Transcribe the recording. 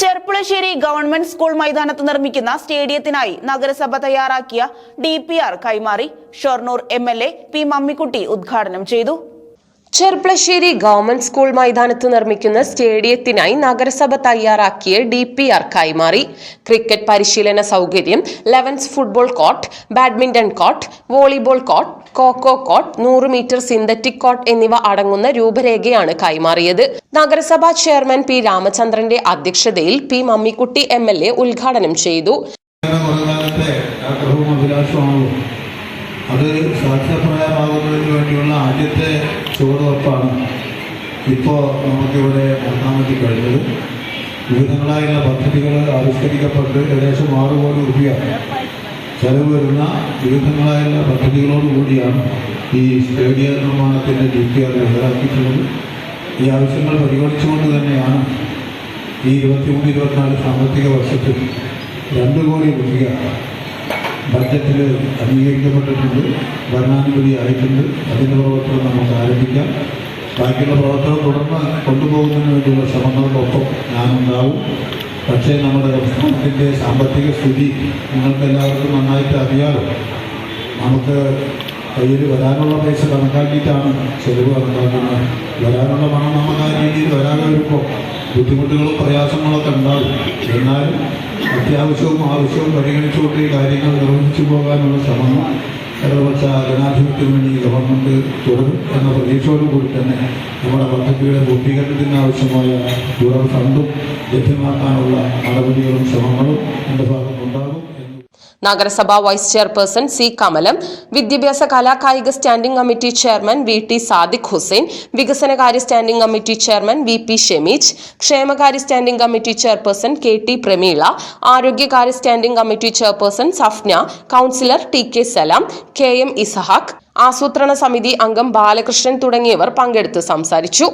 Cherpulassery government school മൈതാനത്ത് നിർമ്മിക്കുന്ന സ്റ്റേഡിയത്തിനായി നഗരസഭ തയ്യാറാക്കിയ ഡി കൈമാറി ഷൊർണൂർ എം പി മമ്മിക്കുട്ടി ഉദ്ഘാടനം ചെയ്തു. ചെർപ്പളശ്ശേരി ഗവൺമെന്റ് സ്കൂൾ മൈതാനത്ത് നിർമ്മിക്കുന്ന സ്റ്റേഡിയത്തിനായി നഗരസഭ തയ്യാറാക്കിയ ഡി പി ആർ കൈമാറി. ക്രിക്കറ്റ് പരിശീലന സൗകര്യം elevens football court badminton court volleyball court kho kho court നൂറ് മീറ്റർ സിന്തറ്റിക് കോട്ട് എന്നിവ അടങ്ങുന്ന രൂപരേഖയാണ് കൈമാറിയത്. നഗരസഭാ ചെയർമാൻ പി രാമചന്ദ്രന്റെ അധ്യക്ഷതയിൽ P Mammikutty M L A ഉദ്ഘാടനം ചെയ്തു. അത് ആദ്യത്തെ ചുവടുവെപ്പാണ് ഇപ്പോൾ നമുക്കിവിടെ ഒന്നാമത് കഴിഞ്ഞത്. വിവിധങ്ങളായുള്ള പദ്ധതികൾ ആവിഷ്കരിക്കപ്പെട്ട് ഏകദേശം ആറ് കോടി രൂപ ചെലവ് വരുന്ന വിവിധങ്ങളായുള്ള പദ്ധതികളോടുകൂടിയാണ് ഈ സ്റ്റേഡിയ നിർമ്മാണത്തിന്റെ ഡി പി ആർ തയ്യാറാക്കിയിട്ടുള്ളത്. ഈ ആവശ്യങ്ങൾ പരിഗണിച്ചുകൊണ്ട് തന്നെയാണ് ഈ ഇരുപത്തിമൂന്ന് ഇരുപത്തിനാല് സാമ്പത്തിക വർഷത്തിൽ രണ്ട് കോടി രൂപ ബഡ്ജറ്റിൽ അംഗീകരിക്കപ്പെട്ടിട്ടുണ്ട്. ഭരണാനുമതി ആയിട്ടുണ്ട്. അതിന്റെ പ്രവർത്തനം നമുക്ക് ആരംഭിക്കാം. ബാക്കിയുള്ള പ്രവർത്തനം തുടർന്ന് കൊണ്ടുപോകുന്നതിന് വേണ്ടിയുള്ള ശ്രമങ്ങൾക്കൊപ്പം ഞാനുണ്ടാവും. പക്ഷേ നമ്മുടെ സംസ്ഥാനത്തിന്റെ സാമ്പത്തിക സ്ഥിതി നിങ്ങൾക്ക് എല്ലാവർക്കും നന്നായിട്ട് അറിയാറും നമുക്ക് കയ്യിൽ വരാനുള്ള പൈസ കണക്കാക്കിയിട്ടാണ് ചെലവ് കണക്കാക്കുന്നത്. വരാനുള്ള പണം നമുക്ക് ആ രീതിയിൽ വരാതെ വരുമ്പോൾ ബുദ്ധിമുട്ടുകളും പ്രയാസങ്ങളൊക്കെ ഉണ്ടാകും എന്നാലും അത്യാവശ്യവും ആവശ്യവും പരിഗണിച്ചുകൊണ്ട് ഈ കാര്യങ്ങൾ നിർവഹിച്ചു പോകാനുള്ള ശ്രമം ഇടതുപക്ഷ ജനാധിപത്യം വേണ്ടി ഗവൺമെന്റ് തുടരും എന്ന പ്രതീക്ഷയോടുകൂടി തന്നെ നമ്മുടെ പദ്ധതിയുടെ പൂർത്തീകരണത്തിന് ആവശ്യമായ തുടർ ഫണ്ടും ലഭ്യമാക്കാനുള്ള നടപടികളും ശ്രമങ്ങളും എന്റെ ഭാഗത്തുണ്ടാകും നഗരസഭാ വൈസ് ചെയർപേഴ്സൺ സി കമലം വിദ്യാഭ്യാസ കലാകായിക standing committee chairman V T Sadiq Hussain വികസനകാര്യ standing committee chairman V P Shemeej ക്ഷേമകാര്യ standing committee chairperson K T Prameela ആരോഗ്യകാര്യ standing committee chairperson Safna councillor T K Salam K M Isahaq ആസൂത്രണ സമിതി അംഗം ബാലകൃഷ്ണൻ തുടങ്ങിയവർ പങ്കെടുത്ത് സംസാരിച്ചു.